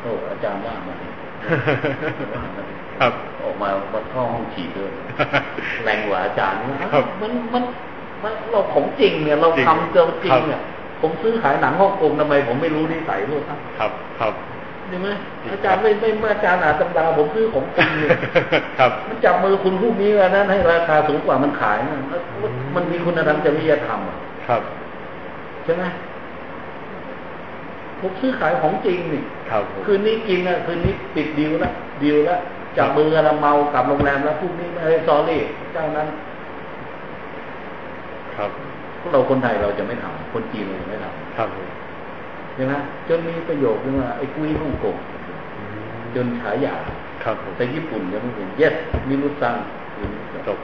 โอ้อาจารย์ว่ามาดิว่ามาดิครับ ออกมามาท่อห้องฉีดด้วยแรงกว่าอาจารย์นะมันมันมันเราของจริงเนี่ย เราจริงทำเจอจริงเนี่ยผมซื้อขายหนังฮ่องกงทำไม ผมไม่รู้นิสัยพวกท่านครับครับใช่ไหมอาจารย์ไม่ไม่ไม่อาจารย์อ่านตำราผมซื้อของจริงเนี่ยครับมันจับมือคุณพวกนี้แล้วนั้นให้ราคาสูงกว่ามันขายนะแล้วมันมีคุณธรรมจริยธรรมอะครับใช่ไหม ผมซื้อขายของจริงนี่ครับผมคืนนี้กินอะคืนนี้ปิดดีลแล้วดีลแล้วจับมือกันแล้วเมากลับโรงแรมแล้วพวกนี้ไม่ให้ซอรี่เจ้านั้น ครับพวกเราคนไทยเราจะไม่ทำคนจีนเราจะไม่ทครับผมำใช่ไหมจนมีประโยคนึงว่าไอ้กุ้ยฮ่องกงจนฉายาครับผมแต่ญี่ปุ่นยังไม่เป็น yes มิรุซังจบ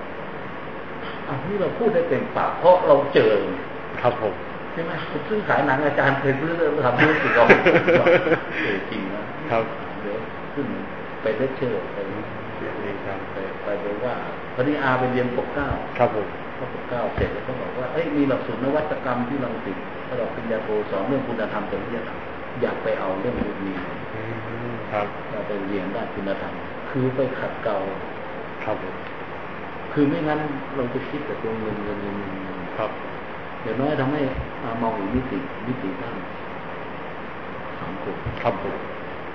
อะนี่เราพูดได้เต็มปากเพราะเราเจอครับผมใช่ไหมผมซื้อขายหนังอาจารย์เคยซื้อเรื่องทำธุรกิจเราเออจริงนะครับเดี๋ยวขึ้นไปเลคเชอร์ไปนี่ครับไปไปไปว่าพอดีอาไปเรียนปกเกล้าครับผมพอปกเกล้าเสร็จแล้วก็บอกว่าเอ้ยมีหลักสูตรนวัตกรรมที่เราติดระดับปริญญาโทสอนเรื่องคุณธรรมจริยธรรมอยากไปเอาเรื่องพวกนี้อืมครับเราไปเรียนด้านคุณธรรมคือไปขัดเกลาครับผมคือไม่งั้นเราจะคิดแต่ตัวเงินเงินเงินเงินเงินครับ เดี๋ยวน้อยทำให้อ่ามองอีกมิติมิติด้านสังคมครับผม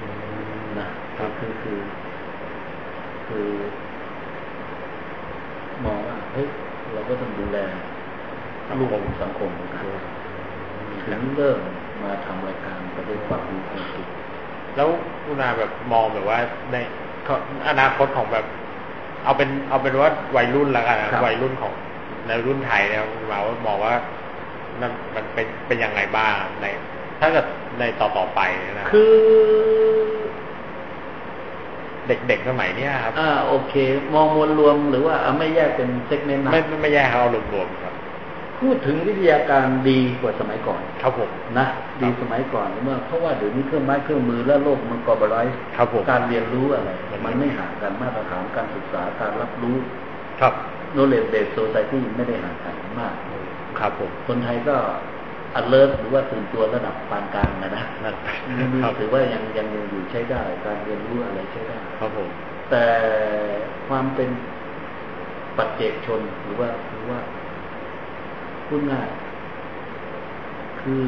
อืมนะก็คือคือ คือมองว่าเฮ้ยเราก็ต้องดูแลลูกของสังคมเหมือนกันถึงเริ่มมาทำรายการประเด็นความรู้ความคิดแล้วคุณอาแบบมองแบบว่าในเขาอนาคตของแบบ เอาเป็นเอาเป็นว่าวัยรุ่นแล้วกันนะวัยรุ่นของในรุ่นไทยเนี่ยคุณมาว่ามองว่า มันมันเป็นเป็นยังไงบ้างใน ถ้าเกิดในต่อต่อไปเนี่ยนะคือ เด็กๆสมัยเนี้ยครับอ่าโอเค มองมวลรวมหรือว่าอะไม่แยกเป็นเซกเมนต์นะไม่ไม่ไม่แย่ครับเอารวมๆครับพูดถึงวิทยาการดีกว่าสมัยก่อน ครับผมนะดีสมัยก่อนเมื่อเพราะว่าเดี๋ยวนี้เครื่องไม้เครื่องมือและโลกมันกลอบไลซ์ครับผมการเรียนรู้อะไรมันมันไม่ห่างกันมาตรฐานการศึกษาการรับรู้ ครับ knowledge based society ไม่ได้ห่างกันมาก ครับผมคนไทยก็ alert หรือว่าตื่นตัวระดับปานกลางนะนะนั่นยังมีครับถือว่ายังยังยังอยู่ใช้ได้ การเรียนรู้อะไรใช้ได้ครับผมแต่ความเป็นปัจเจกชนหรือว่าหรือว่าพูดง่ายคือ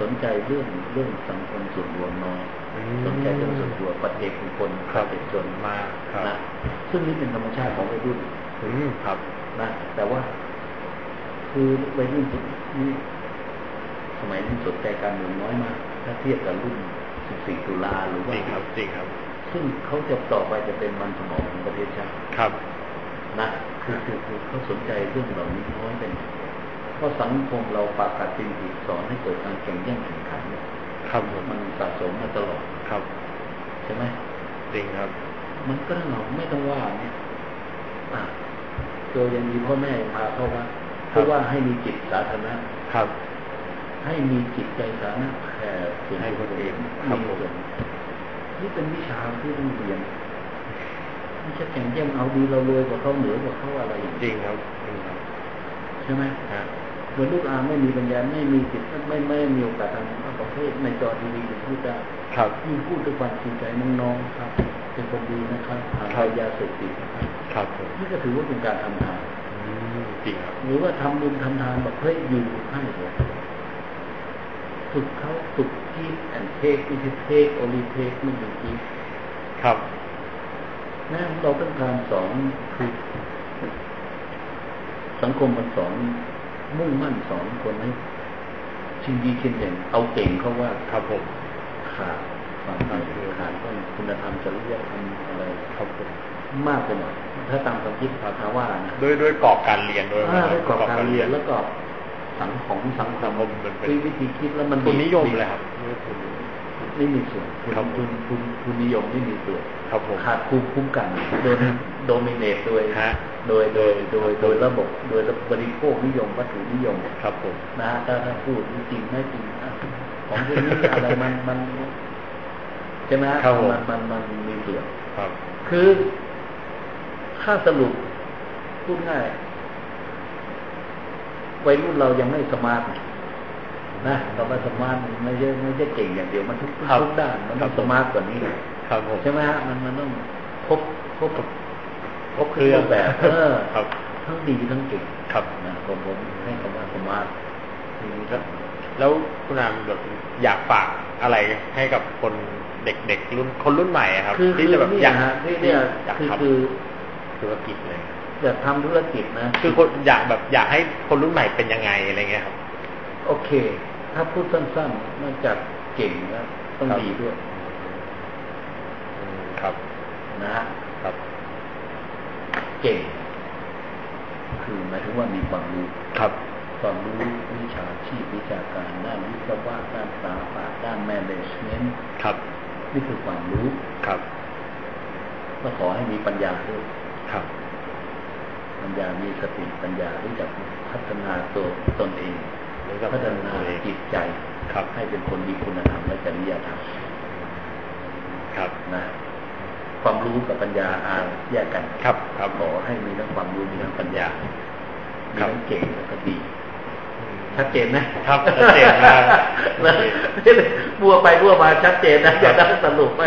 สนใจเรื่องเรื่องสังคมส่วนรวมน้อยอืมสนใจเรื่องส่วนตัวปัจเจกบุคคลครัปับจเจกชนมาครับนะซึ่งนี่เป็นธรรมชาติของวัยรุ่นอืมครับนะแต่ว่า คือวัยรุ่นนี่สมัยนี้สนใจการเมืองน้อยมาก ถ้าเทียบกับรุ่น 14 ตุลาหรือจว่าริงครับจริงครับ ซึ่งเขาจะต่อไปจะเป็นมันสมองของประเทศชาติครับนะคือคือคือเขาสนใจเรื่องเหล่านี้น้อยเป็นเพราะสังคมเราปากกัดจริงถีสอนให้เกิดการแข่งแย่งแข่งขันเนี่ยครับผมมันสะสมมาตลอดครับ ใช่ไหมจริงครับ มันก็เราไม่ต้องว่าเนี่ยอะโดยยังมีพ่อแม่พาเข้าวัด เพราะว่าให้มีจิตสาธารณะครับ ให้มีจิตใจสาธารณะแผ่ส่วนให้ตัวเองครับมีผมส่วนนี่เป็นวิชาที่ต้องเรียนไม่ใช่แข่งแย่งเอาดีเรารวยกว่าเขาเหนือกว่าเขาอะไรอย่างจรินี้งครับจริงครับใช่ไหมฮะเหมือนลูกอาไม่มีปัญญาไม่มีจิตไม่ไม่ไม่มีโอกาสทำประเภทในจอทีวีจะพูดได้ครับยิ่งพูดด้วยความจริงใจน้องๆครับ เป็นคนดีนะครับหาครับยาเสพติดนะครับ ครับผมนี่ก็ถือว่าเป็นการทำทานอืม จริงครับหรือว่าทำบุญทำทานแบบเฮ้ยอยู่ให้เลยฝึกเขาฝึกกีดแอนเทคไม่ใช่เทคโอลิเทคไม่ใช่กีดครับนะเราต้องการสอนคือสังคมมันสอนมุ่งมั่นสอนคนให้ชิงดีเช่นอย่างเอาเก่งเขาว่าครับผมขาดความตั้งใจขาดคุณธรรมจริยธรรมอะไรครับผม มากไปหน่อยถ้าตามความคิดพาทาว่านะด้วยด้วยกรอบการเรียนด้วยอ่าด้วยกรอบการเรียนแล้วก็สังของสังคสังมคมมันเป็นวิธีคิดแล้วมันทุนนิยมดีเลยครับทุนไม่มีส่วนทุนครับทุนทุนทุนนิยมไม่มีส่วนครับผมขาดภูมิคุ้มกันโดนโดมิเนตโดยฮะโดยโดยโดยโดยระบบโดยบริโภคนิยมวัตถุนิยมครับผมนะฮะถ้าถ้าพูดจริงไม่จริงอะของพวกนี้อะไรมันมันใช่ไหมฮะครับผมมันมันมันมีส่วนครับ คือ ถ้าสรุปพูดง่ายวัยรุ่นเรายังไม่สมาร์ทอืนะคำว่าสมาร์ทไม่ใช่ไม่ใช่เก่งอย่างเดียวมันทุกครับทุกด้านมันต้องครับสมาร์ทกว่านี้ครับผมใช่ไหมฮะมันมันต้องครบครบครบเครื่องแบบเออครับทั้งดีทั้งเก่งครับนะผมผมให้คำว่าสมาร์ททีนี้ก็แล้วคุณอามแบบอยากฝากอะไรให้กับคนเด็กๆรุ่นคนรุ่นใหม่อะครับคือที่จะแบบคืออยากเนี่ยฮะที่เนี่ยอยากคือทคือำ ธุรกิจเลยอยากทำธุรกิจนะ คือคนอยากแบบอยากให้คนรุ่นใหม่เป็นยังไงอะไรเงี้ยครับ โอเค ถ้าพูดสั้นๆนอกจากเก่งแล้วต้องครับดีด้วยอืมครับนะฮะครับ เก่ง คือหมายถึงว่ามีความรู้ครับความรู้วิชาชีพวิชาการด้านวิศวะด้านสถาปัตย์ด้าน management ครับนี่คือความรู้ครับก็ขอให้มีปัญญาด้วย ครับปัญญามีสติปัญญารู้จักพัฒนาตัวตนเองรู้จักพัฒนาตัวเองจิตใจครับให้เป็นคนมีคุณธรรมและจริยธรรมครับนะ ความรู้กับปัญญาอาแยกกันครับ ครับขอให้มีทั้งความรู้มีทั้งปัญญามีครับทั้งเก่งและก็ดีอืมชัดเจนนะครับชัดเจนมากนะบัวไปบัวมาชัดเจนนะอย่าได้สรุปไป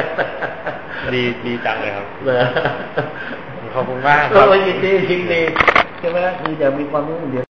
ดีดีจังเลยครับเหรอ ขอบคุณมากครับยินดียินดีใช่ไหมคือจะมีความรู้เดียว